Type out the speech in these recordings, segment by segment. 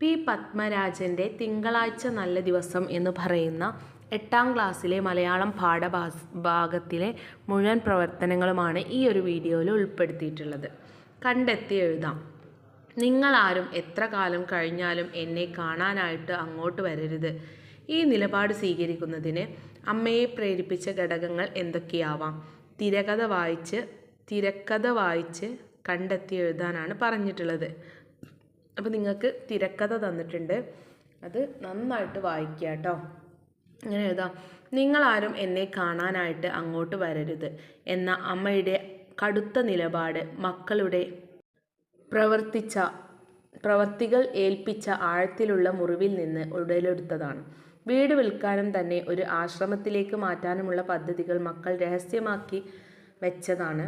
P പത്മരാജന്റെ തിങ്കളാഴ്ച നല്ല ദിവസം എന്ന് പറയുന്ന എട്ടാം ക്ലാസ്സിലെ മലയാളം പാഠഭാസ് ഭാഗത്തിലെ മുഴുവൻ പ്രവർത്തനങ്ങളുമാണ് ഈ ഒരു വീഡിയോയിൽ ഉൾപ്പെടുത്തിയിട്ടുള്ളത്. കണ്ടെത്തി എഴുതാം. നിങ്ങളാരും എത്ര കാലം കഴിഞ്ഞാലും എന്നെ കാണാനായിട്ട് അങ്ങോട്ട് വരരുത്. ഈ നിലപാട് സ്വീകരിക്കുന്നതിന് അമ്മയെ പ്രേരിപ്പിച്ച ഘടകങ്ങൾ എന്തൊക്കെയാവാം? തിരകഥ വായിച്ച് തിരക്കഥ വായിച്ച് കണ്ടെത്തി എഴുതാനാണ് പറഞ്ഞിട്ടുള്ളത്. അപ്പോൾ നിങ്ങൾക്ക് തിരക്കഥ തന്നിട്ടുണ്ട്. അത് നന്നായിട്ട് വായിക്കുക കേട്ടോ ഇങ്ങനെ എഴുതാം. നിങ്ങളാരും എന്നെ കാണാനായിട്ട് അങ്ങോട്ട് വരരുത് എന്ന അമ്മയുടെ കടുത്ത നിലപാട് മക്കളുടെ പ്രവർത്തിച്ച പ്രവർത്തികൾ ഏൽപ്പിച്ച ആഴത്തിലുള്ള മുറിവിൽ നിന്ന് ഉടലെടുത്തതാണ്. വീട് വിൽക്കാനും തന്നെ ഒരു ആശ്രമത്തിലേക്ക് മാറ്റാനുമുള്ള പദ്ധതികൾ മക്കൾ രഹസ്യമാക്കി വെച്ചതാണ്.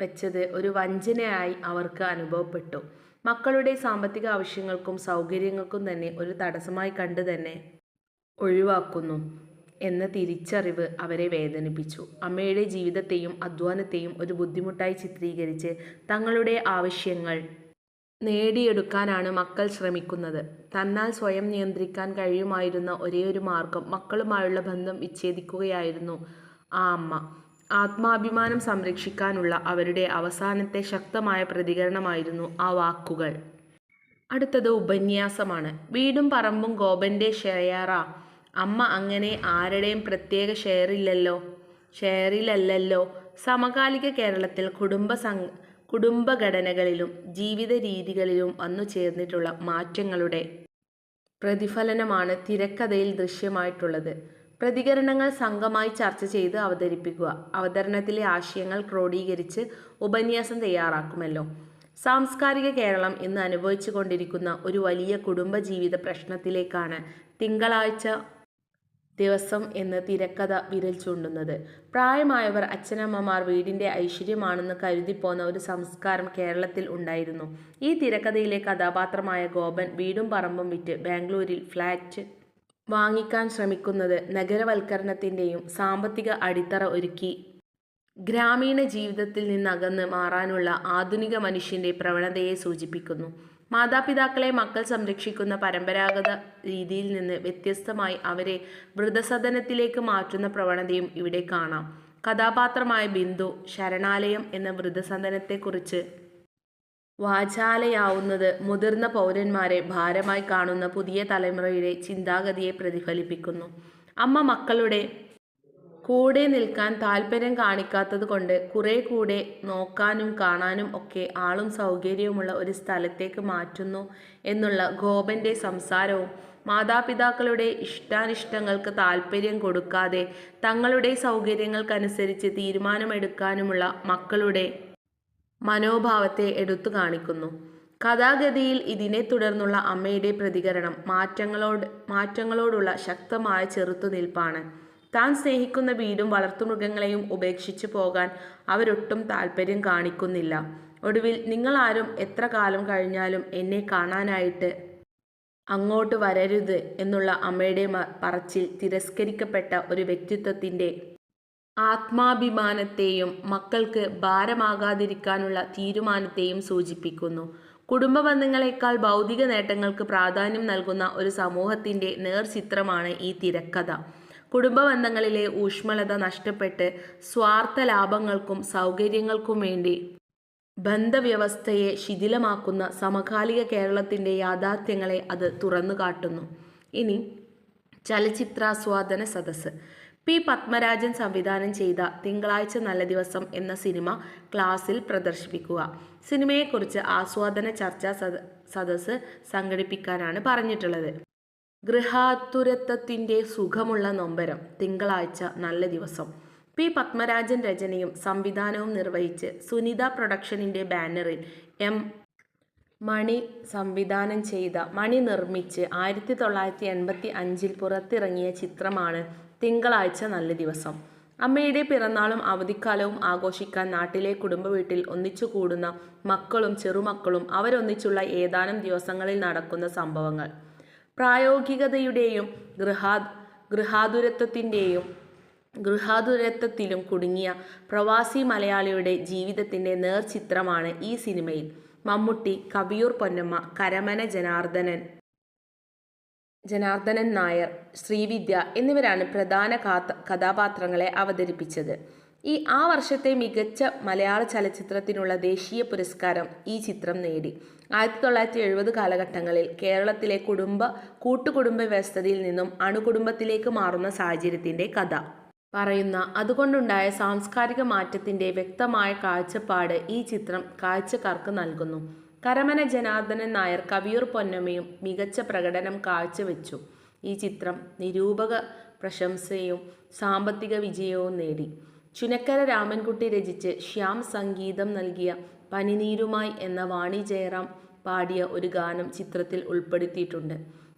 വെച്ചത് ഒരു വഞ്ചനയായി അവർക്ക് അനുഭവപ്പെട്ടു. മക്കളുടെ സാമ്പത്തിക ആവശ്യങ്ങൾക്കും സൗകര്യങ്ങൾക്കും തന്നെ ഒരു തടസ്സമായി കണ്ട് തന്നെ ഒഴിവാക്കുന്നു എന്ന തിരിച്ചറിവ് അവരെ വേദനിപ്പിച്ചു. അമ്മയുടെ ജീവിതത്തെയും അധ്വാനത്തെയും ഒരു ബുദ്ധിമുട്ടായി ചിത്രീകരിച്ച് തങ്ങളുടെ ആവശ്യങ്ങൾ നേടിയെടുക്കാനാണ് മക്കൾ ശ്രമിക്കുന്നത്. തന്നാൽ സ്വയം നിയന്ത്രിക്കാൻ കഴിയുമായിരുന്ന ഒരേയൊരു മാർഗം മക്കളുമായുള്ള ബന്ധം വിച്ഛേദിക്കുകയായിരുന്നു ആ അമ്മ. ആത്മാഭിമാനം സംരക്ഷിക്കാനുള്ള അവരുടെ അവസാനത്തെ ശക്തമായ പ്രതികരണമായിരുന്നു ആ വാക്കുകൾ. അടുത്തത് ഉപന്യാസമാണ്. വീടും പറമ്പും ഗോപന്റെ ഷെയറ. അമ്മ അങ്ങനെ ആരുടെയും പ്രത്യേക ഷെയറില്ലല്ലോ? ഷെയറിലല്ലല്ലോ? സമകാലിക കേരളത്തിൽ കുടുംബ സംഘ കുടുംബഘടനകളിലും ജീവിത രീതികളിലും വന്നു ചേർന്നിട്ടുള്ള മാറ്റങ്ങളുടെ പ്രതിഫലനമാണ് തിരക്കഥയിൽ ദൃശ്യമായിട്ടുള്ളത്. പ്രതികരണങ്ങൾ സംഘമായി ചർച്ച ചെയ്ത് അവതരിപ്പിക്കുക. അവതരണത്തിലെ ആശയങ്ങൾ ക്രോഡീകരിച്ച് ഉപന്യാസം തയ്യാറാക്കുമല്ലോ. സാംസ്കാരിക കേരളം ഇന്ന് അനുഭവിച്ചു കൊണ്ടിരിക്കുന്ന ഒരു വലിയ കുടുംബജീവിത പ്രശ്നത്തിലേക്കാണ് തിങ്കളാഴ്ച ദിവസം എന്ന് തിരക്കഥ വിരൽ ചൂണ്ടുന്നത്. പ്രായമായവർ അച്ഛനമ്മമാർ വീടിന്റെ ഐശ്വര്യമാണെന്ന് കരുതിപ്പോന്ന ഒരു സംസ്കാരം കേരളത്തിൽ ഉണ്ടായിരുന്നു. ഈ തിരക്കഥയിലെ കഥാപാത്രമായ ഗോപൻ വീടും പറമ്പും വിറ്റ് ബാംഗ്ലൂരിൽ ഫ്ലാറ്റ് വാങ്ങിക്കാൻ ശ്രമിക്കുന്നത് നഗരവൽക്കരണത്തിന്റെയും സാമ്പത്തിക അടിത്തറ ഒരുക്കി. ഗ്രാമീണ ജീവിതത്തിൽ നിന്നകന്ന് മാറാനുള്ള ആധുനിക മനുഷ്യന്റെ പ്രവണതയെ സൂചിപ്പിക്കുന്നു. മാതാപിതാക്കളെ മക്കൾ സംരക്ഷിക്കുന്ന പരമ്പരാഗത രീതിയിൽ നിന്ന് വ്യത്യസ്തമായി അവരെ വൃദ്ധസദനത്തിലേക്ക് മാറ്റുന്ന പ്രവണതയും ഇവിടെ കാണാം. കഥാപാത്രമായ ബിന്ദു ശരണാലയം എന്ന വൃദ്ധസദനത്തെക്കുറിച്ച് വാചാലയാവുന്നത് മുതിർന്ന പൗരന്മാരെ ഭാരമായി കാണുന്ന പുതിയ തലമുറയുടെ ചിന്താഗതിയെ പ്രതിഫലിപ്പിക്കുന്നു. അമ്മ മക്കളുടെ കൂടെ നിൽക്കാൻ താല്പര്യം കാണിക്കാത്തത് കൊണ്ട് കുറെ കൂടെ നോക്കാനും കാണാനും ഒക്കെ ആളും സൗകര്യവുമുള്ള ഒരു സ്ഥലത്തേക്ക് മാറ്റുന്നു എന്നുള്ള ഗോപന്റെ സംസാരവും മാതാപിതാക്കളുടെ ഇഷ്ടാനിഷ്ടങ്ങൾക്ക് താല്പര്യം കൊടുക്കാതെ തങ്ങളുടെ സൗകര്യങ്ങൾക്കനുസരിച്ച് തീരുമാനമെടുക്കാനുമുള്ള മക്കളുടെ മനോഭാവത്തെ എടുത്തു കാണിക്കുന്നു. കഥാഗതിയിൽ ഇതിനെ തുടർന്നുള്ള അമ്മയുടെ പ്രതികരണം മാറ്റങ്ങളോട് മാറ്റങ്ങളോടുള്ള ശക്തമായ ചെറുത്തുനിൽപ്പാണ്. താൻ സ്നേഹിക്കുന്ന വീടും വളർത്തുമൃഗങ്ങളെയും ഉപേക്ഷിച്ചു പോകാൻ അവരൊട്ടും താല്പര്യം കാണിക്കുന്നില്ല. ഒടുവിൽ നിങ്ങളാരും എത്ര കാലം കഴിഞ്ഞാലും എന്നെ കാണാനായിട്ട് അങ്ങോട്ട് വരരുത് എന്നുള്ള അമ്മയുടെ പറച്ചിൽ തിരസ്കരിക്കപ്പെട്ട ഒരു വ്യക്തിത്വത്തിന്റെ ആത്മാഭിമാനത്തെയും മക്കൾക്ക് ഭാരമാകാതിരിക്കാനുള്ള തീരുമാനത്തെയും സൂചിപ്പിക്കുന്നു. കുടുംബ ബന്ധങ്ങളെക്കാൾ ഭൗതിക നേട്ടങ്ങൾക്ക് പ്രാധാന്യം നൽകുന്ന ഒരു സമൂഹത്തിന്റെ നേർചിത്രമാണ് ഈ തിരക്കഥ. കുടുംബ ബന്ധങ്ങളിലെ ഊഷ്മളത നഷ്ടപ്പെട്ട് സ്വാർത്ഥ ലാഭങ്ങൾക്കും സൗകര്യങ്ങൾക്കും വേണ്ടി ബന്ധവ്യവസ്ഥയെ ശിഥിലമാക്കുന്ന സമകാലിക കേരളത്തിന്റെ യാഥാർത്ഥ്യങ്ങളെ അത് തുറന്നു കാട്ടുന്നു ഇനി ചലച്ചിത്രാസ്വാദന സദസ്സ്. പി പത്മരാജൻ സംവിധാനം ചെയ്ത തിങ്കളാഴ്ച നല്ല ദിവസം എന്ന സിനിമ ക്ലാസ്സിൽ പ്രദർശിപ്പിക്കുക. സിനിമയെക്കുറിച്ച് ആസ്വാദന ചർച്ചാ സദസ് സംഘടിപ്പിക്കാനാണ് പറഞ്ഞിട്ടുള്ളത്. ഗൃഹാതുരത്വത്തിന്റെ സുഖമുള്ള നൊമ്പരം തിങ്കളാഴ്ച നല്ല ദിവസം. പി പത്മരാജൻ രചനയും സംവിധാനവും നിർവഹിച്ച് സുനിത പ്രൊഡക്ഷനിന്റെ ബാനറിൽ എം മണി സംവിധാനം ചെയ്ത മണി നിർമ്മിച്ച് ആയിരത്തി തൊള്ളായിരത്തി എൺപത്തി അഞ്ചിൽ പുറത്തിറങ്ങിയ ചിത്രമാണ് തിങ്കളാഴ്ച നല്ല ദിവസം. അമ്മയുടെ പിറന്നാളും അവധിക്കാലവും ആഘോഷിക്കാൻ നാട്ടിലെ കുടുംബ വീട്ടിൽ ഒന്നിച്ചു കൂടുന്ന മക്കളും ചെറുമക്കളും അവരൊന്നിച്ചുള്ള ഏതാനും ദിവസങ്ങളിൽ നടക്കുന്ന സംഭവങ്ങൾ. പ്രായോഗികതയുടെയും ഗൃഹാ ഗൃഹാതുരത്വത്തിന്റെയും ഗൃഹാതുരത്വത്തിലും കുടുങ്ങിയ പ്രവാസി മലയാളിയുടെ ജീവിതത്തിന്റെ നേർചിത്രമാണ് ഈ സിനിമയിൽ. മമ്മൂട്ടി കവിയൂർ പൊന്നമ്മ കരമന ജനാർദ്ദനൻ ജനാർദ്ദനൻ നായർ ശ്രീവിദ്യ എന്നിവരാണ് പ്രധാന കഥാപാത്രങ്ങളെ അവതരിപ്പിച്ചത്. ഈ ആ വർഷത്തെ മികച്ച മലയാള ചലച്ചിത്രത്തിനുള്ള ദേശീയ പുരസ്കാരം ഈ ചിത്രം നേടി. ആയിരത്തി തൊള്ളായിരത്തി എഴുപത് കാലഘട്ടങ്ങളിൽ കേരളത്തിലെ കുടുംബ കൂട്ടുകുടുംബ വ്യവസ്ഥതയിൽ നിന്നും അണുകുടുംബത്തിലേക്ക് മാറുന്ന സാഹചര്യത്തിന്റെ കഥ. പറയുന്ന അതുകൊണ്ടുണ്ടായ സാംസ്കാരിക മാറ്റത്തിന്റെ വ്യക്തമായ കാഴ്ചപ്പാട് ഈ ചിത്രം കാഴ്ചക്കാർക്ക് നൽകുന്നു. കരമന ജനാർദ്ദനൻ നായർ കവിയൂർ പൊന്നമ്മയും മികച്ച പ്രകടനം കാഴ്ചവെച്ചു. ഈ ചിത്രം നിരൂപക പ്രശംസയും സാമ്പത്തിക വിജയവും നേടി. ചുനക്കര രാമൻകുട്ടി രചിച്ച് ശ്യാം സംഗീതം നൽകിയ പനിനീരുമായി എന്ന വാണി ജയറാം പാടിയ ഒരു ഗാനം ചിത്രത്തിൽ ഉൾപ്പെടുത്തിയിട്ടുണ്ട്.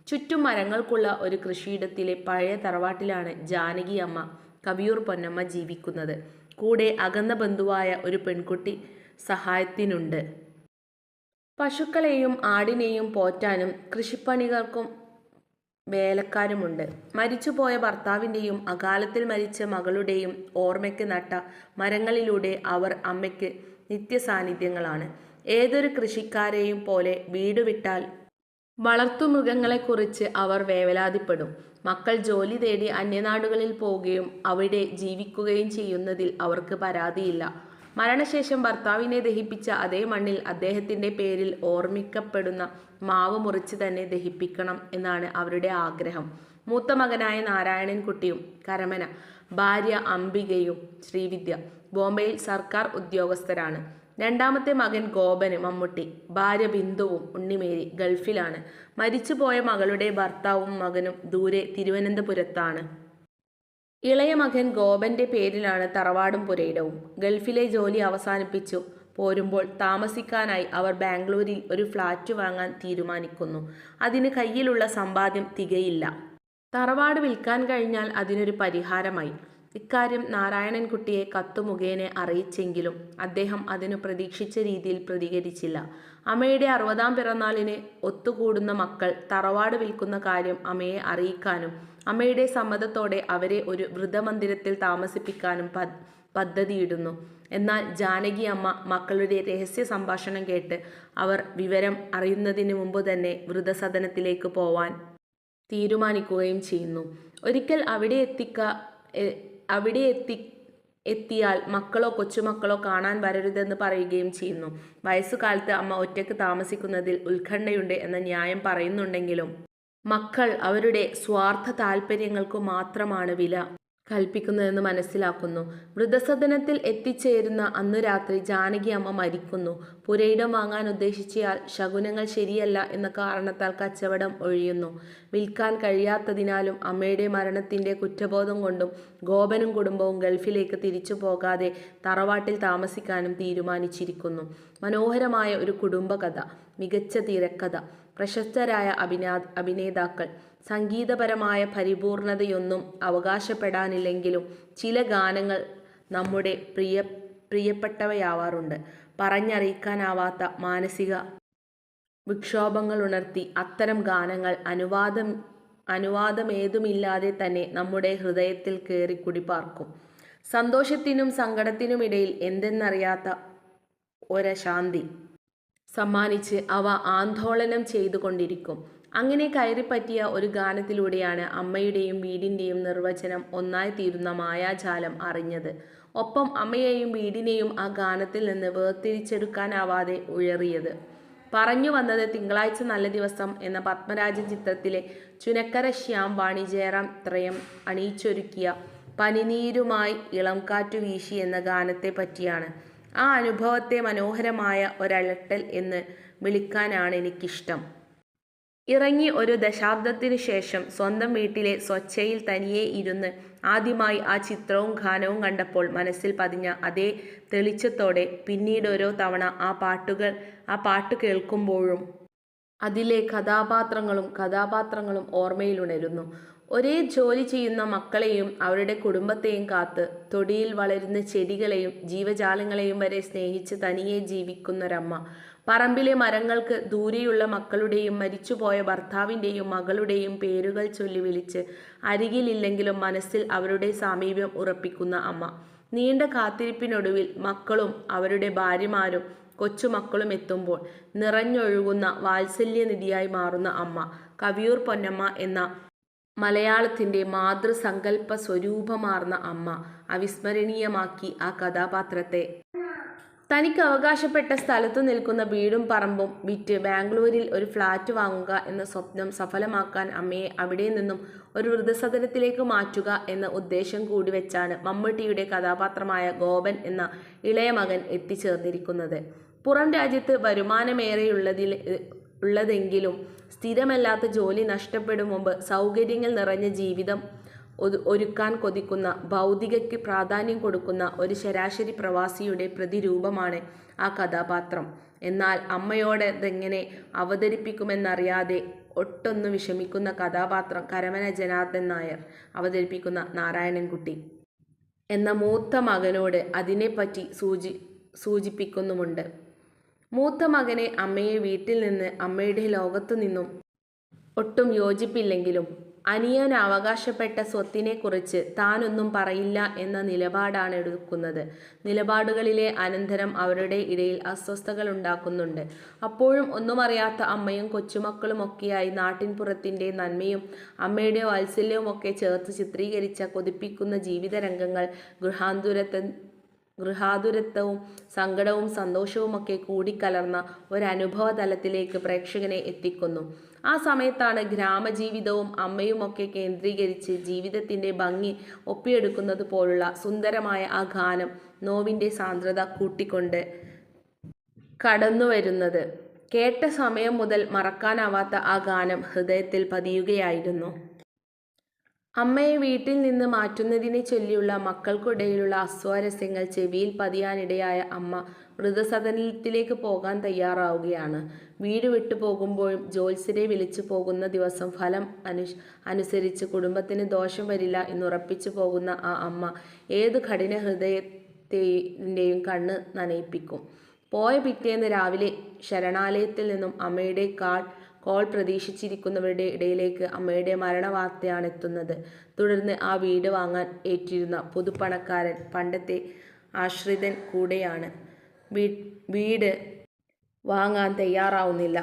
ചുറ്റും മരങ്ങൾക്കുള്ള ഒരു കൃഷിയിടത്തിലെ പഴയ തറവാട്ടിലാണ് ജാനകി അമ്മ കവിയൂർ പൊന്നമ്മ ജീവിക്കുന്നത്. കൂടെ അകന്ന ബന്ധുവായ ഒരു പെൺകുട്ടി സഹായത്തിനുണ്ട്. പശുക്കളെയും ആടിനെയും പോറ്റാനും കൃഷിപ്പണികൾക്കും വേലക്കാരുമുണ്ട്. മരിച്ചുപോയ ഭർത്താവിന്റെയും അകാലത്തിൽ മരിച്ച മകളുടെയും ഓർമ്മയ്ക്ക് നട്ട മരങ്ങളിലൂടെ അവർ അമ്മയ്ക്ക് നിത്യസാന്നിധ്യങ്ങളാണ്. ഏതൊരു കൃഷിക്കാരെയും പോലെ വീട് വിട്ടാൽ വളർത്തുമൃഗങ്ങളെക്കുറിച്ച് അവർ വേവലാതിപ്പെടും. മക്കൾ ജോലി തേടി അന്യനാടുകളിൽ പോവുകയും അവിടെ ജീവിക്കുകയും ചെയ്യുന്നതിൽ അവർക്ക് പരാതിയില്ല. മരണശേഷം ഭർത്താവിനെ ദഹിപ്പിച്ച അതേ മണ്ണിൽ അദ്ദേഹത്തിന്റെ പേരിൽ ഓർമ്മിക്കപ്പെടുന്ന മാവ് മുറിച്ച് തന്നെ ദഹിപ്പിക്കണം എന്നാണ് അവരുടെ ആഗ്രഹം. മൂത്ത മകനായ നാരായണൻകുട്ടിയും കരമന ഭാര്യ അംബികയും ശ്രീവിദ്യ ബോംബെയിൽ സർക്കാർ ഉദ്യോഗസ്ഥരാണ്. രണ്ടാമത്തെ മകൻ ഗോപന് മമ്മൂട്ടി ഭാര്യ ബിന്ദുവും ഉണ്ണിമേരി ഗൾഫിലാണ്. മരിച്ചുപോയ മകളുടെ ഭർത്താവും മകനും ദൂരെ തിരുവനന്തപുരത്താണ്. ഇളയ മകൻ ഗോപന്റെ പേരിലാണ് തറവാടും പുരയിടവും. ഗൾഫിലെ ജോലി അവസാനിപ്പിച്ചു. പോരുമ്പോൾ താമസിക്കാനായി അവർ ബാംഗ്ലൂരിൽ ഒരു ഫ്ലാറ്റ് വാങ്ങാൻ തീരുമാനിക്കുന്നു. അതിന് കയ്യിലുള്ള സമ്പാദ്യം തികയില്ല. തറവാട് വിൽക്കാൻ കഴിഞ്ഞാൽ അതിനൊരു പരിഹാരമായി. ഇക്കാര്യം നാരായണൻകുട്ടിയെ കത്തു മുഖേന അറിയിച്ചെങ്കിലും അദ്ദേഹം അതിനു പ്രതീക്ഷിച്ച രീതിയിൽ പ്രതികരിച്ചില്ല. അമ്മയുടെ അറുപതാം പിറന്നാളിന് ഒത്തുകൂടുന്ന മക്കൾ തറവാട് വിൽക്കുന്ന കാര്യം അമ്മയെ അറിയിക്കാനും അമ്മയുടെ സമ്മതത്തോടെ അവരെ ഒരു വൃദ്ധമന്ദിരത്തിൽ താമസിപ്പിക്കാനും പദ് പദ്ധതിയിടുന്നു. എന്നാൽ ജാനകി അമ്മ മക്കളുടെ രഹസ്യ സംഭാഷണം കേട്ട് അവർ വിവരം അറിയുന്നതിന് മുമ്പ് തന്നെ വൃദ്ധസദനത്തിലേക്ക് പോവാൻ തീരുമാനിക്കുകയും ചെയ്യുന്നു. ഒരിക്കൽ അവിടെ എത്തിക്ക അവിടെ എത്തി എത്തിയാൽ മക്കളോ കൊച്ചുമക്കളോ കാണാൻ വരരുതെന്ന് പറയുകയും ചെയ്യുന്നു. വയസ്സുകാലത്ത് അമ്മ ഒറ്റയ്ക്ക് താമസിക്കുന്നതിൽ ഉത്കണ്ഠയുണ്ട് എന്ന ന്യായം പറയുന്നുണ്ടെങ്കിലും മക്കൾ അവരുടെ സ്വാർത്ഥ താല്പര്യങ്ങൾക്കു മാത്രമാണ് വില. കൽപ്പിക്കുന്നതെന്ന് മനസ്സിലാക്കുന്നു. വൃദ്ധസദനത്തിൽ എത്തിച്ചേരുന്ന അന്ന് രാത്രി ജാനകി അമ്മ മരിക്കുന്നു. പുരയിടം വാങ്ങാൻ ഉദ്ദേശിച്ചയാൾ ശകുനങ്ങൾ ശരിയല്ല എന്ന കാരണത്താൽ കച്ചവടം ഒഴിയുന്നു. വിൽക്കാൻ കഴിയാത്തതിനാലും അമ്മയുടെ മരണത്തിന്റെ കുറ്റബോധം കൊണ്ടും ഗോപനും കുടുംബവും ഗൾഫിലേക്ക് തിരിച്ചു പോകാതെ തറവാട്ടിൽ താമസിക്കാനും തീരുമാനിച്ചിരിക്കുന്നു. മനോഹരമായ ഒരു കുടുംബകഥ മികച്ച തിരക്കഥ പ്രശസ്തരായ അഭിനാ അഭിനേതാക്കൾ സംഗീതപരമായ പരിപൂർണതയൊന്നും അവകാശപ്പെടാനില്ലെങ്കിലും ചില ഗാനങ്ങൾ നമ്മുടെ പ്രിയ പ്രിയപ്പെട്ടവയാവാറുണ്ട്. പറഞ്ഞറിയിക്കാനാവാത്ത മാനസിക വിക്ഷോഭങ്ങൾ ഉണർത്തി അത്തരം ഗാനങ്ങൾ അനുവാദം അനുവാദമേതുമില്ലാതെ തന്നെ നമ്മുടെ ഹൃദയത്തിൽ കയറി കുടിപാർക്കും. സന്തോഷത്തിനും സങ്കടത്തിനുമിടയിൽ എന്തെന്നറിയാത്ത ഒരശാന്തി സമ്മാനിച്ച് അവ ആന്തോളനം ചെയ്തുകൊണ്ടിരിക്കും. അങ്ങനെ കയറിപ്പറ്റിയ ഒരു ഗാനത്തിലൂടെയാണ് അമ്മയുടെയും വീടിന്റെയും നിർവചനം ഒന്നായി തീരുന്ന മായാജാലം അറിഞ്ഞത്. ഒപ്പം അമ്മയെയും വീടിനെയും ആ ഗാനത്തിൽ നിന്ന് വേർതിരിച്ചെടുക്കാനാവാതെ ഉഴറിയത്. പറഞ്ഞു വന്നത് തിങ്കളാഴ്ച നല്ല ദിവസം എന്ന പത്മരാജൻ ചിത്രത്തിലെ ചുനക്കര ശ്യാം വാണി ജയറാം ത്രയം അണിയിച്ചൊരുക്കിയ പനിനീരുമായി ഇളം കാറ്റു വീശി എന്ന ഗാനത്തെ പറ്റിയാണ്. ആ അനുഭവത്തെ മനോഹരമായ ഒരലട്ടൽ എന്ന് വിളിക്കാനാണ് എനിക്കിഷ്ടം. ഇറങ്ങി ഒരു ദശാബ്ദത്തിനു ശേഷം സ്വന്തം വീട്ടിലെ സ്വച്ഛയിൽ തനിയെ ഇരുന്ന് ആദ്യമായി ആ ചിത്രവും ഗാനവും കണ്ടപ്പോൾ മനസ്സിൽ പതിഞ്ഞ അതേ തെളിച്ചത്തോടെ പിന്നീട് ഓരോ തവണ ആ പാട്ടുകൾ ആ പാട്ട് കേൾക്കുമ്പോഴും അതിലെ കഥാപാത്രങ്ങളും കഥാപാത്രങ്ങളും ഓർമ്മയിലുണരുന്നു ഒരേ ജോലി ചെയ്യുന്ന മക്കളെയും അവരുടെ കുടുംബത്തെയും കാത്ത് തൊടിയിൽ വളരുന്ന ചെടികളെയും ജീവജാലങ്ങളെയും വരെ സ്നേഹിച്ച് തനിയെ ജീവിക്കുന്നൊരമ്മ. പറമ്പിലെ മരങ്ങൾക്ക് ദൂരെയുള്ള മക്കളുടെയും മരിച്ചുപോയ ഭർത്താവിന്റെയും മകളുടെയും പേരുകൾ ചൊല്ലി വിളിച്ച് അരികിലില്ലെങ്കിലും മനസ്സിൽ അവരുടെ സാമീപ്യം ഉറപ്പിക്കുന്ന അമ്മ. നീണ്ട കാത്തിരിപ്പിനൊടുവിൽ മക്കളും അവരുടെ ഭാര്യമാരും കൊച്ചുമക്കളും എത്തുമ്പോൾ നിറഞ്ഞൊഴുകുന്ന വാത്സല്യനിധിയായി മാറുന്ന അമ്മ കവിയൂർ പൊന്നമ്മ എന്ന മലയാളത്തിന്റെ മാതൃസങ്കല്പ സ്വരൂപമാർന്ന അമ്മ അവിസ്മരണീയമാക്കി ആ കഥാപാത്രത്തെ. തനിക്ക് അവകാശപ്പെട്ട സ്ഥലത്ത് നിൽക്കുന്ന വീടും പറമ്പും വിറ്റ് ബാംഗ്ലൂരിൽ ഒരു ഫ്ലാറ്റ് വാങ്ങുക എന്ന സ്വപ്നം സഫലമാക്കാൻ അമ്മയെ അവിടെ നിന്നും ഒരു വൃദ്ധസദനത്തിലേക്ക് മാറ്റുക എന്ന ഉദ്ദേശം കൂടി വെച്ചാണ് മമ്മൂട്ടിയുടെ കഥാപാത്രമായ ഗോപൻ എന്ന ഇളയ മകൻ എത്തിച്ചേർന്നിരിക്കുന്നത്. പുറം രാജ്യത്ത് വരുമാനമേറെയുള്ളതിൽ ഉള്ളതെങ്കിലും സ്ഥിരമല്ലാത്ത ജോലി നഷ്ടപ്പെടും മുമ്പ് സൗകര്യങ്ങൾ നിറഞ്ഞ ജീവിതം ഒരുക്കാൻ കൊതിക്കുന്ന ഭൗതികയ്ക്ക് പ്രാധാന്യം കൊടുക്കുന്ന ഒരു ശരാശരി പ്രവാസിയുടെ പ്രതിരൂപമാണ് ആ കഥാപാത്രം. എന്നാൽ അമ്മയോട് ഇതെങ്ങനെ അവതരിപ്പിക്കുമെന്നറിയാതെ ഒട്ടൊന്ന് വിഷമിക്കുന്ന കഥാപാത്രം കരമന ജനാർദ്ദൻ നായർ അവതരിപ്പിക്കുന്ന നാരായണൻകുട്ടി എന്ന മൂത്ത മകനോട് അതിനെപ്പറ്റി സൂചി സൂചിപ്പിക്കുന്നുമുണ്ട്. മൂത്ത മകനെ അമ്മയെ വീട്ടിൽ നിന്ന് അമ്മയുടെ ലോകത്തു നിന്നും ഒട്ടും യോജിപ്പില്ലെങ്കിലും അനിയൻ അവകാശപ്പെട്ട സ്വത്തിനെക്കുറിച്ച് താനൊന്നും പറയില്ല എന്ന നിലപാടാണ് എടുക്കുന്നത്. നിലപാടുകളിലെ അനന്തരം അവരുടെ ഇടയിൽ അസ്വസ്ഥകൾ ഉണ്ടാക്കുന്നുണ്ട്. അപ്പോഴും ഒന്നും അറിയാത്ത അമ്മയും കൊച്ചുമക്കളുമൊക്കെയായി നാട്ടിൻപുറത്തിന്റെ നന്മയും അമ്മയുടെ വാത്സല്യവുമൊക്കെ ചേർത്ത് ചിത്രീകരിച്ച കൊതിപ്പിക്കുന്ന ജീവിത രംഗങ്ങൾ ഗൃഹാന്തുരത്തെ ഗൃഹാതുരത്വവും സങ്കടവും സന്തോഷവുമൊക്കെ കൂടിക്കലർന്ന ഒരനുഭവ തലത്തിലേക്ക് പ്രേക്ഷകനെ എത്തിക്കുന്നു. ആ സമയത്താണ് ഗ്രാമജീവിതവും അമ്മയുമൊക്കെ കേന്ദ്രീകരിച്ച് ജീവിതത്തിന്റെ ഭംഗി ഒപ്പിയെടുക്കുന്നത് പോലുള്ള സുന്ദരമായ ആ ഗാനം നോവിന്റെ സാന്ദ്രത കൂട്ടിക്കൊണ്ട് കടന്നു വരുന്നത് കേട്ട സമയം മുതൽ മറക്കാനാവാത്ത ആ ഗാനം ഹൃദയത്തിൽ പതിയുകയായിരുന്നു. അമ്മയെ വീട്ടിൽ നിന്ന് മാറ്റുന്നതിനെ ചൊല്ലിയുള്ള മക്കൾക്കിടയിലുള്ള അസ്വാരസ്യങ്ങൾ ചെവിയിൽ പതിയാനിടയായ അമ്മ മൃതസദനത്തിലേക്ക് പോകാൻ തയ്യാറാവുകയാണ്. വീട് വിട്ടു പോകുമ്പോഴും ജോത്സ്യരെ വിളിച്ചു പോകുന്ന ദിവസം ഫലം അനു അനുസരിച്ച് കുടുംബത്തിന് ദോഷം വരില്ല എന്നുറപ്പിച്ചു പോകുന്ന ആ അമ്മ ഏത് കഠിന ഹൃദയത്തെയും കണ്ണ് നനയിപ്പിക്കും. പോയ പിറ്റേന്ന് രാവിലെ ശരണാലയത്തിൽ നിന്നും അമ്മയുടെ കാൾ കോൾ പ്രതീക്ഷിച്ചിരിക്കുന്നവരുടെ ഇടയിലേക്ക് അമ്മയുടെ മരണവാർത്തയാണ് എത്തുന്നത് തുടർന്ന് ആ വീട് വാങ്ങാൻ ഏറ്റിരുന്ന പുതുപ്പണക്കാരൻ പണ്ടത്തെ ആശ്രിതൻ കൂടെയാണ്. വീട് വാങ്ങാൻ തയ്യാറാവുന്നില്ല.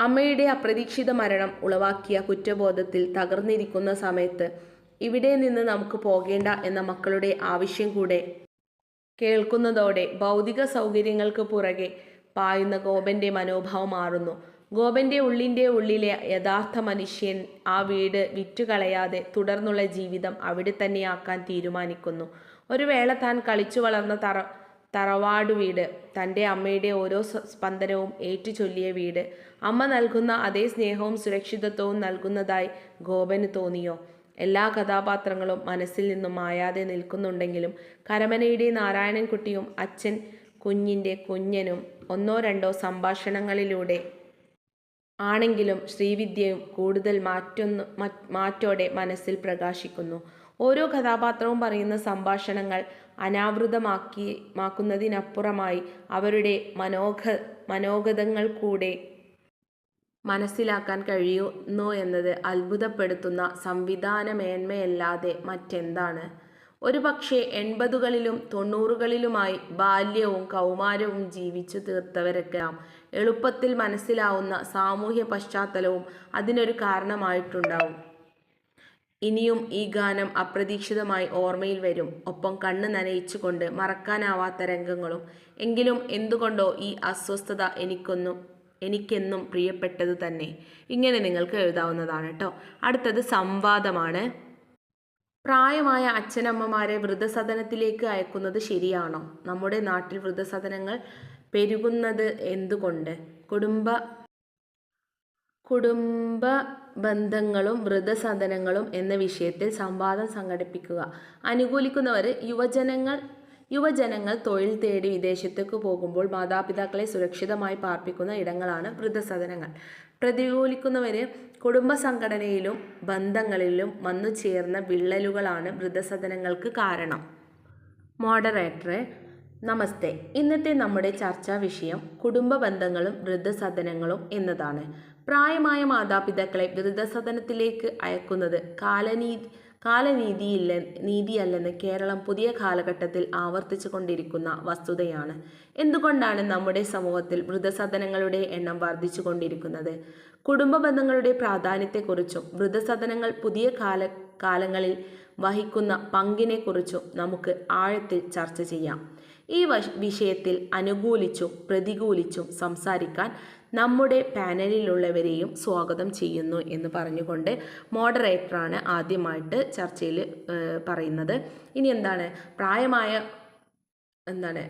അമ്മയുടെ അപ്രതീക്ഷിത മരണം ഉളവാക്കിയ കുറ്റബോധത്തിൽ തകർന്നിരിക്കുന്ന സമയത്ത് ഇവിടെ നിന്ന് നമുക്ക് പോകേണ്ട എന്ന മക്കളുടെ ആവശ്യം കൂടെ കേൾക്കുന്നതോടെ ഭൗതിക സൗകര്യങ്ങൾക്ക് പുറകെ പായുന്ന ഗോപന്റെ മനോഭാവം മാറുന്നു. ഗോപന്റെ ഉള്ളിന്റെ ഉള്ളിലെ യഥാർത്ഥ മനുഷ്യൻ ആ വീട് വിറ്റുകളയാതെ തുടർന്നുള്ള ജീവിതം അവിടെ തന്നെയാക്കാൻ തീരുമാനിക്കുന്നു. ഒരു വേള താൻ കളിച്ചു വളർന്ന തറ തറവാട് വീട് തന്റെ അമ്മയുടെ ഓരോ സ്പന്ദനവും സ്പന്ദനവും ഏറ്റുചൊല്ലിയ വീട്. അമ്മ നൽകുന്ന അതേ സ്നേഹവും സുരക്ഷിതത്വവും നൽകുന്നതായി ഗോപന് തോന്നിയോ? എല്ലാ കഥാപാത്രങ്ങളും മനസ്സിൽ നിന്നും മായാതെ നിൽക്കുന്നുണ്ടെങ്കിലും കരമനയുടെ നാരായണൻകുട്ടിയും അച്ഛൻ കുഞ്ഞിന്റെ കുഞ്ഞനും ഒന്നോ രണ്ടോ സംഭാഷണങ്ങളിലൂടെ ആണെങ്കിലും ശ്രീവിദ്യയും കൂടുതൽ മാറ്റൊന്ന് മാറ്റോടെ മനസ്സിൽ പ്രകാശിക്കുന്നു. ഓരോ കഥാപാത്രവും പറയുന്ന സംഭാഷണങ്ങൾ അനാവൃതമാക്കി മാക്കുന്നതിനപ്പുറമായി അവരുടെ മനോഗ മനോഗതങ്ങൾ കൂടെ മനസ്സിലാക്കാൻ കഴിയുന്നു എന്നത് അത്ഭുതപ്പെടുത്തുന്ന സംവിധാനമേന്മയല്ലാതെ മറ്റെന്താണ്? ഒരു പക്ഷേ എൺപതുകളിലും തൊണ്ണൂറുകളിലുമായി ബാല്യവും കൗമാരവും ജീവിച്ചു തീർത്തവരൊക്കെയാം. എളുപ്പത്തിൽ മനസ്സിലാവുന്ന സാമൂഹ്യ പശ്ചാത്തലവും അതിനൊരു കാരണമായിട്ടുണ്ടാവും. ഇനിയും ഈ ഗാനം അപ്രതീക്ഷിതമായി ഓർമ്മയിൽ വരും. ഒപ്പം കണ്ണ് നനയിച്ചുകൊണ്ട് മറക്കാനാവാത്ത രംഗങ്ങളും. എങ്കിലും എന്തുകൊണ്ടോ ഈ അസ്വസ്ഥത എനിക്കൊന്നും എനിക്കെന്നും പ്രിയപ്പെട്ടത് തന്നെ. ഇങ്ങനെ നിങ്ങൾക്ക് എഴുതാവുന്നതാണ് കേട്ടോ അടുത്തത് സംവാദമാണ്. പ്രായമായ അച്ഛനമ്മമാരെ വൃദ്ധസദനത്തിലേക്ക് അയക്കുന്നത് ശരിയാണോ? നമ്മുടെ നാട്ടിൽ വൃദ്ധസദനങ്ങൾ പെരുകുന്നത് എന്തുകൊണ്ട്? കുടുംബ കുടുംബ ബന്ധങ്ങളും വൃദ്ധസദനങ്ങളും എന്ന വിഷയത്തിൽ സംവാദം സംഘടിപ്പിക്കുക. അനുകൂലിക്കുന്നവർ യുവജനങ്ങൾ യുവജനങ്ങൾ തൊഴിൽ തേടി വിദേശത്തേക്ക് പോകുമ്പോൾ മാതാപിതാക്കളെ സുരക്ഷിതമായി പാർപ്പിക്കുന്ന ഇടങ്ങളാണ് വൃദ്ധസദനങ്ങൾ. പ്രതികൂലിക്കുന്നവർ കുടുംബ സംഘടനയിലും ബന്ധങ്ങളിലും വന്നു ചേർന്ന വിള്ളലുകളാണ് വൃദ്ധസദനങ്ങൾക്ക് കാരണം. മോഡറേറ്ററെ നമസ്തേ. ഇന്നത്തെ നമ്മുടെ ചർച്ചാ വിഷയം കുടുംബ ബന്ധങ്ങളും വൃദ്ധസദനങ്ങളും എന്നതാണ്. പ്രായമായ മാതാപിതാക്കളെ വൃദ്ധസദനത്തിലേക്ക് അയക്കുന്നത് കാലനീ കാലനീതിയില്ല നീതിയല്ലെന്ന് കേരളം പുതിയ കാലഘട്ടത്തിൽ ആവർത്തിച്ചു കൊണ്ടിരിക്കുന്ന വസ്തുതയാണ്. എന്തുകൊണ്ടാണ് നമ്മുടെ സമൂഹത്തിൽ വൃദ്ധസദനങ്ങളുടെ എണ്ണം വർദ്ധിച്ചു കൊണ്ടിരിക്കുന്നത്? കുടുംബ ബന്ധങ്ങളുടെ പ്രാധാന്യത്തെക്കുറിച്ചും വൃദ്ധസദനങ്ങൾ പുതിയ കാല കാലങ്ങളിൽ വഹിക്കുന്ന പങ്കിനെക്കുറിച്ചും നമുക്ക് ആഴത്തിൽ ചർച്ച ചെയ്യാം. ഈ വിഷയത്തിൽ അനുകൂലിച്ചും പ്രതികൂലിച്ചും സംസാരിക്കാൻ നമ്മുടെ പാനലിലുള്ളവരെയും സ്വാഗതം ചെയ്യുന്നു എന്ന് പറഞ്ഞുകൊണ്ട് മോഡറേറ്ററാണ് ആദ്യമായിട്ട് ചർച്ചയിൽ പറയുന്നത്. ഇനി എന്താണ്? പ്രായമായ എന്താണ്?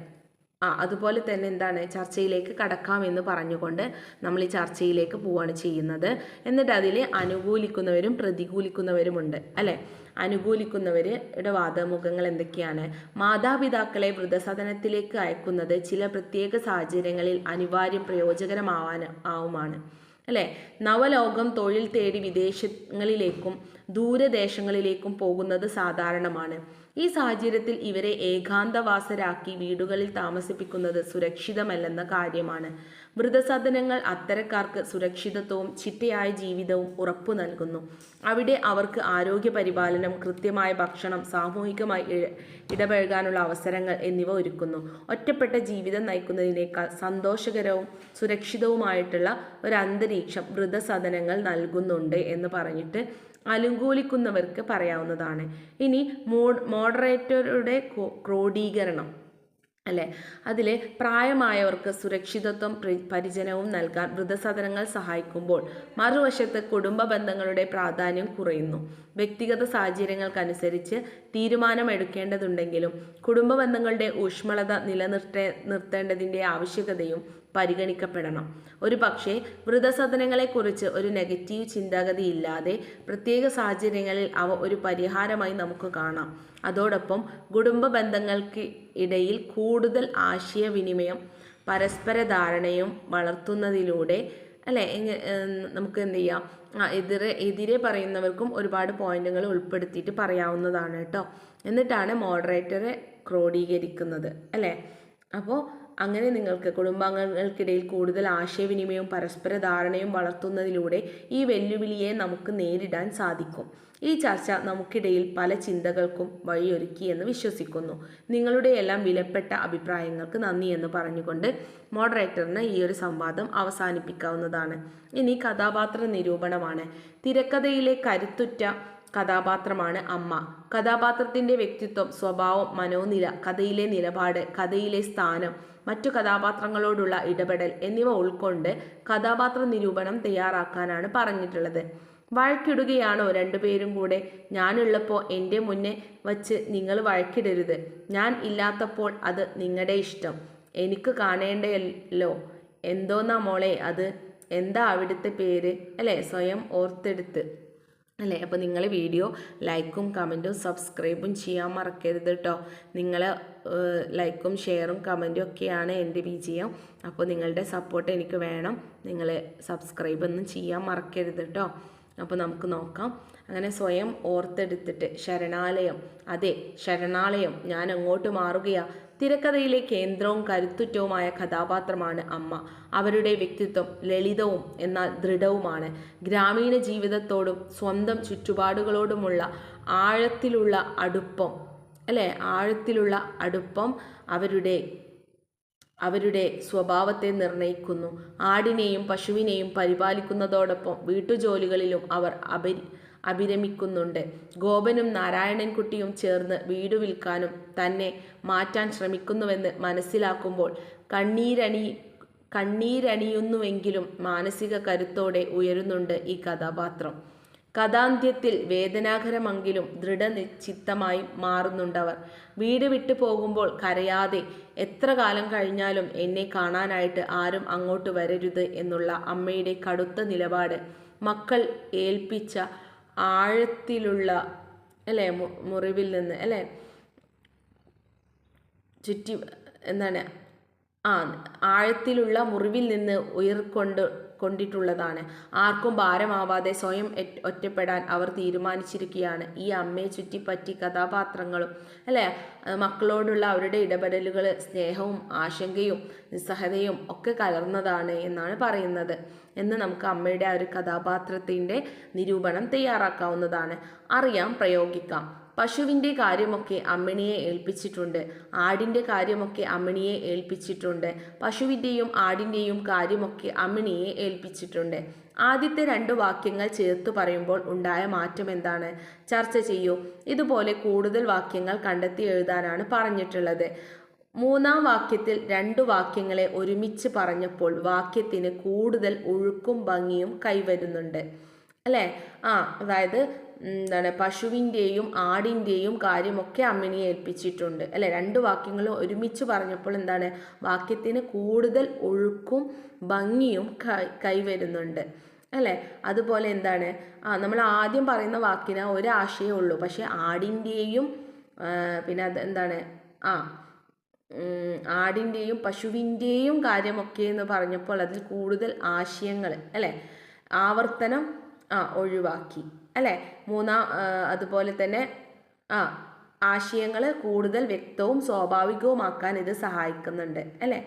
ആ അതുപോലെ തന്നെ എന്താണ്? ചർച്ചയിലേക്ക് കടക്കാമെന്ന് പറഞ്ഞുകൊണ്ട് നമ്മൾ ഈ ചർച്ചയിലേക്ക് പോവുകയാണ് ചെയ്യുന്നത്. എന്നിട്ട് അതിൽ അനുകൂലിക്കുന്നവരും പ്രതികൂലിക്കുന്നവരുമുണ്ട് അല്ലേ? അനുകൂലിക്കുന്നവരുടെ വാദമുഖങ്ങൾ എന്തൊക്കെയാണ്? മാതാപിതാക്കളെ വൃദ്ധസദനത്തിലേക്ക് അയക്കുന്നത് ചില പ്രത്യേക സാഹചര്യങ്ങളിൽ അനിവാര്യം പ്രയോജകരമാവാൻ ആവുമാണ്. അല്ലേ? നവലോകം തൊഴിൽ തേടി വിദേശങ്ങളിലേക്കും ദൂരദേശങ്ങളിലേക്കും പോകുന്നത് സാധാരണമാണ്. ഈ സാഹചര്യത്തിൽ ഇവരെ ഏകാന്തവാസരാക്കി വീടുകളിൽ താമസിപ്പിക്കുന്നത് സുരക്ഷിതമല്ലെന്ന കാര്യമാണ്. വൃദ്ധസദനങ്ങൾ അത്തരക്കാർക്ക് സുരക്ഷിതത്വവും ചിട്ടയായ ജീവിതവും ഉറപ്പു നൽകുന്നു. അവിടെ അവർക്ക് ആരോഗ്യ പരിപാലനം കൃത്യമായ ഭക്ഷണം സാമൂഹികമായി ഇടപഴകാനുള്ള അവസരങ്ങൾ എന്നിവ ഒരുക്കുന്നു. ഒറ്റപ്പെട്ട ജീവിതം നയിക്കുന്നതിനേക്കാൾ സന്തോഷകരവും സുരക്ഷിതവുമായിട്ടുള്ള ഒരു അന്തരീക്ഷം വൃദ്ധസദനങ്ങൾ നൽകുന്നുണ്ട് എന്ന് പറഞ്ഞിട്ട് അനുകൂലിക്കുന്നവർക്ക് പറയാവുന്നതാണ്. ഇനി മോഡറേറ്ററുടെ ക്രോഡീകരണം അല്ലേ? അതിൽ പ്രായമായവർക്ക് സുരക്ഷിതത്വം പരിചരണവും നൽകാൻ വൃദ്ധസദനങ്ങൾ സഹായിക്കുമ്പോൾ മറുവശത്ത് കുടുംബ ബന്ധങ്ങളുടെ പ്രാധാന്യം കുറയുന്നു. വ്യക്തിഗത സാഹചര്യങ്ങൾക്കനുസരിച്ച് തീരുമാനമെടുക്കേണ്ടതുണ്ടെങ്കിലും കുടുംബ ബന്ധങ്ങളുടെ ഊഷ്മളത നിലനിർത്തേ നിർത്തേണ്ടതിന്റെ ആവശ്യകതയും പരിഗണിക്കപ്പെടണം. ഒരു പക്ഷേ വൃദ്ധസദനങ്ങളെക്കുറിച്ച് ഒരു നെഗറ്റീവ് ചിന്താഗതിയില്ലാതെ പ്രത്യേക സാഹചര്യങ്ങളിൽ അവ ഒരു പരിഹാരമായി നമുക്ക് കാണാം. അതോടൊപ്പം കുടുംബ ബന്ധങ്ങൾക്ക് ഇടയിൽ കൂടുതൽ ആശയവിനിമയം പരസ്പര ധാരണയും വളർത്തുന്നതിലൂടെ അല്ലേ? നമുക്ക് എന്ത് ചെയ്യാം? എതിരെ എതിരെ പറയുന്നവർക്കും ഒരുപാട് പോയിന്റുകൾ ഉൾപ്പെടുത്തിയിട്ട് പറയാവുന്നതാണ് കേട്ടോ. എന്നിട്ടാണ് മോഡറേറ്ററെ ക്രോഡീകരിക്കുന്നത് അല്ലേ? അപ്പോൾ അങ്ങനെ നിങ്ങൾക്ക് കുടുംബാംഗങ്ങൾക്കിടയിൽ കൂടുതൽ ആശയവിനിമയവും പരസ്പര ധാരണയും വളർത്തുന്നതിലൂടെ ഈ വെല്ലുവിളിയെ നമുക്ക് നേരിടാൻ സാധിക്കും. ഈ ചർച്ച നമുക്കിടയിൽ പല ചിന്തകൾക്കും വഴിയൊരുക്കി എന്ന് വിശ്വസിക്കുന്നു. നിങ്ങളുടെ എല്ലാം വിലപ്പെട്ട അഭിപ്രായങ്ങൾക്ക് നന്ദി എന്ന് പറഞ്ഞുകൊണ്ട് മോഡറേറ്ററിന് ഈ ഒരു സംവാദം അവസാനിപ്പിക്കാവുന്നതാണ്. ഇനി കഥാപാത്ര നിരൂപണമാണ്. തിരക്കഥയിലെ കരുത്തുറ്റ കഥാപാത്രമാണ് അമ്മ. കഥാപാത്രത്തിന്റെ വ്യക്തിത്വം സ്വഭാവം മനോനില കഥയിലെ നിലപാട് കഥയിലെ സ്ഥാനം മറ്റു കഥാപാത്രങ്ങളോടുള്ള ഇടപെടൽ എന്നിവ ഉൾക്കൊണ്ട് കഥാപാത്ര നിരൂപണം തയ്യാറാക്കാനാണ് പറഞ്ഞിട്ടുള്ളത്. വഴക്കിടുകയാണോ രണ്ടുപേരും കൂടെ? ഞാനുള്ളപ്പോൾ എന്റെ മുന്നേ വച്ച് നിങ്ങൾ വഴക്കിടരുത്. ഞാൻ ഇല്ലാത്തപ്പോൾ അത് നിങ്ങളുടെ ഇഷ്ടം. എനിക്ക് കാണേണ്ടല്ലോ എന്തോന്നാ മോളെ അത്? എന്താ അവിടുത്തെ പേര്? അല്ലേ? സ്വയം ഓർത്തെടുത്ത്. അല്ലേ? അപ്പോൾ നിങ്ങൾ വീഡിയോ ലൈക്കും കമന്റും സബ്സ്ക്രൈബും ചെയ്യാൻ മറക്കരുത് കേട്ടോ നിങ്ങൾ ലൈക്കും ഷെയറും കമന്റും ഒക്കെയാണ് എന്റെ വിജയം. അപ്പോൾ നിങ്ങളുടെ സപ്പോർട്ട് എനിക്ക് വേണം. നിങ്ങൾ സബ്സ്ക്രൈബൊന്നും ചെയ്യാൻ മറക്കരുത് കേട്ടോ അപ്പോൾ നമുക്ക് നോക്കാം. അങ്ങനെ സ്വയം ഓർത്തെടുത്തിട്ട് ശരണാലയം. അതെ ശരണാലയം. ഞാൻ അങ്ങോട്ട് മാറുകയാ. തിരക്കഥയിലെ കേന്ദ്രവും കരുത്തുറ്റവുമായ കഥാപാത്രമാണ് അമ്മ. അവരുടെ വ്യക്തിത്വം ലളിതവും എന്നാൽ ദൃഢവുമാണ്. ഗ്രാമീണ ജീവിതത്തോടും സ്വന്തം ചുറ്റുപാടുകളോടുമുള്ള ആഴത്തിലുള്ള അടുപ്പം അല്ലേ? ആഴത്തിലുള്ള അടുപ്പം അവരുടെ അവരുടെ സ്വഭാവത്തെ നിർണയിക്കുന്നു. ആടിനെയും പശുവിനെയും പരിപാലിക്കുന്നതോടൊപ്പം വീട്ടുജോലികളിലും അവർ അപരി അഭിരമിക്കുന്നുണ്ട്. ഗോപനും നാരായണൻകുട്ടിയും ചേർന്ന് വീട് വിൽക്കാനും തന്നെ മാറ്റാൻ ശ്രമിക്കുന്നുവെന്ന് മനസ്സിലാക്കുമ്പോൾ കണ്ണീരണി കണ്ണീരണിയുന്നുവെങ്കിലും മാനസിക കരുത്തോടെ ഉയരുന്നുണ്ട് ഈ കഥാപാത്രം. കഥാന്ത്യത്തിൽ വേദനാകരമെങ്കിലും ദൃഢനിശ്ചിത്തമായി മാറുന്നുണ്ടവർ. വീട് വിട്ടു പോകുമ്പോൾ കരയാതെ എത്ര കാലം കഴിഞ്ഞാലും എന്നെ കാണാനായിട്ട് ആരും അങ്ങോട്ട് വരരുത് എന്നുള്ള അമ്മയുടെ കടുത്ത നിലപാട് മക്കൾ ഏൽപ്പിച്ച ആഴത്തിലുള്ള അല്ലേ? മുറിവിൽ നിന്ന് അല്ലേ? ചുറ്റി എന്താണ്? ആ ആഴത്തിലുള്ള മുറിവിൽ നിന്ന് ഉയർക്കൊണ്ട് കൊണ്ടിട്ടുള്ളതാണ്. ആർക്കും ഭാരമാവാതെ സ്വയം ഒറ്റപ്പെടാൻ അവർ തീരുമാനിച്ചിരിക്കുകയാണ്. ഈ അമ്മയെ ചുറ്റിപ്പറ്റി കഥാപാത്രങ്ങളും അല്ലേ? മക്കളോടുള്ള അവരുടെ ഇടപെടലുകൾ സ്നേഹവും ആശങ്കയും നിസ്സഹതയും ഒക്കെ കലർന്നതാണ് എന്നാണ് പറയുന്നത്. എന്ന് നമുക്ക് അമ്മയുടെ ആ ഒരു കഥാപാത്രത്തിന്റെ നിരൂപണം തയ്യാറാക്കാവുന്നതാണ്. അറിയാം പ്രയോഗിക്കാം. പശുവിന്റെ കാര്യമൊക്കെ അമ്മിണിയെ ഏൽപ്പിച്ചിട്ടുണ്ട്. ആടിന്റെ കാര്യമൊക്കെ അമ്മിണിയെ ഏൽപ്പിച്ചിട്ടുണ്ട്. പശുവിന്റെയും ആടിന്റെയും കാര്യമൊക്കെ അമ്മിണിയെ ഏൽപ്പിച്ചിട്ടുണ്ട്. ആദ്യത്തെ രണ്ട് വാക്യങ്ങൾ ചേർത്ത് പറയുമ്പോൾ ഉണ്ടായ മാറ്റം എന്താണ്? ചർച്ച ചെയ്യൂ. ഇതുപോലെ കൂടുതൽ വാക്യങ്ങൾ കണ്ടെത്തി എഴുതാനാണ് പറഞ്ഞിട്ടുള്ളത്. മൂന്നാം വാക്യത്തിൽ രണ്ട് വാക്യങ്ങളെ ഒരുമിച്ച് പറഞ്ഞപ്പോൾ വാക്യത്തിന് കൂടുതൽ ഒഴുക്കും ഭംഗിയും കൈവരുന്നുണ്ട്. അല്ലേ? ആ അതായത് എന്താണ് പശുവിന്റെയും ആടിന്റെയും കാര്യമൊക്കെ അമ്മിണിയെ ഏൽപ്പിച്ചിട്ടുണ്ട്. അല്ലേ? രണ്ട് വാക്യങ്ങൾ ഒരുമിച്ച് പറഞ്ഞപ്പോൾ എന്താണ് വാക്യത്തിന് കൂടുതൽ ഒഴുക്കും ഭംഗിയും കൈവരുന്നുണ്ട്. അല്ലേ? അതുപോലെ എന്താണ് ആ നമ്മൾ ആദ്യം പറയുന്ന വാക്കിന് ഒരാശയേ ഉള്ളൂ. പക്ഷേ ആടിന്റെയും പിന്നെ അത് എന്താണ് ആ ആടിന്റെയും പശുവിന്റെയും കാര്യമൊക്കെ എന്ന് പറഞ്ഞപ്പോൾ അതിൽ കൂടുതൽ ആശയങ്ങൾ അല്ലേ? ആവർത്തനം ആ ഒഴിവാക്കി. അല്ലേ? മൂന്നാം അതുപോലെ തന്നെ ആ ആശയങ്ങൾ കൂടുതൽ വ്യക്തവും സ്വാഭാവികവുമാക്കാൻ ഇത് സഹായിക്കുന്നുണ്ട് അല്ലേ?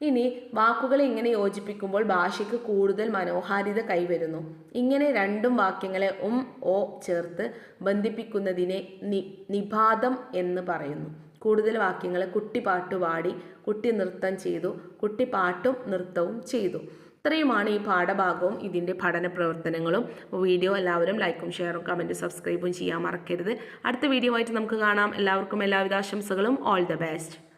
ഇനി വാക്കുകളെ ഇങ്ങനെ യോജിപ്പിക്കുമ്പോൾ ഭാഷയ്ക്ക് കൂടുതൽ മനോഹാരിത കൈവരുന്നു. ഇങ്ങനെ രണ്ടും വാക്യങ്ങളെ ഉം ഓ ചേർത്ത് ബന്ധിപ്പിക്കുന്നതിനെ നി നിപാതം എന്ന് പറയുന്നു. കൂടുതൽ വാക്യങ്ങളെ കുട്ടി പാട്ട് പാടി കുട്ടി നൃത്തം ചെയ്തു കുട്ടി പാട്ടും നൃത്തവും ചെയ്തു. ഇത്രയുമാണ് ഈ പാഠഭാഗവും ഇതിന്റെ പഠന പ്രവർത്തനങ്ങളും. വീഡിയോ എല്ലാവരും ലൈക്കും ഷെയറും കമന്റും സബ്സ്ക്രൈബും ചെയ്യാൻ മറക്കരുത്. അടുത്ത വീഡിയോ ആയിട്ട് നമുക്ക് കാണാം. എല്ലാവർക്കും എല്ലാവിധ ആശംസകളും. All the best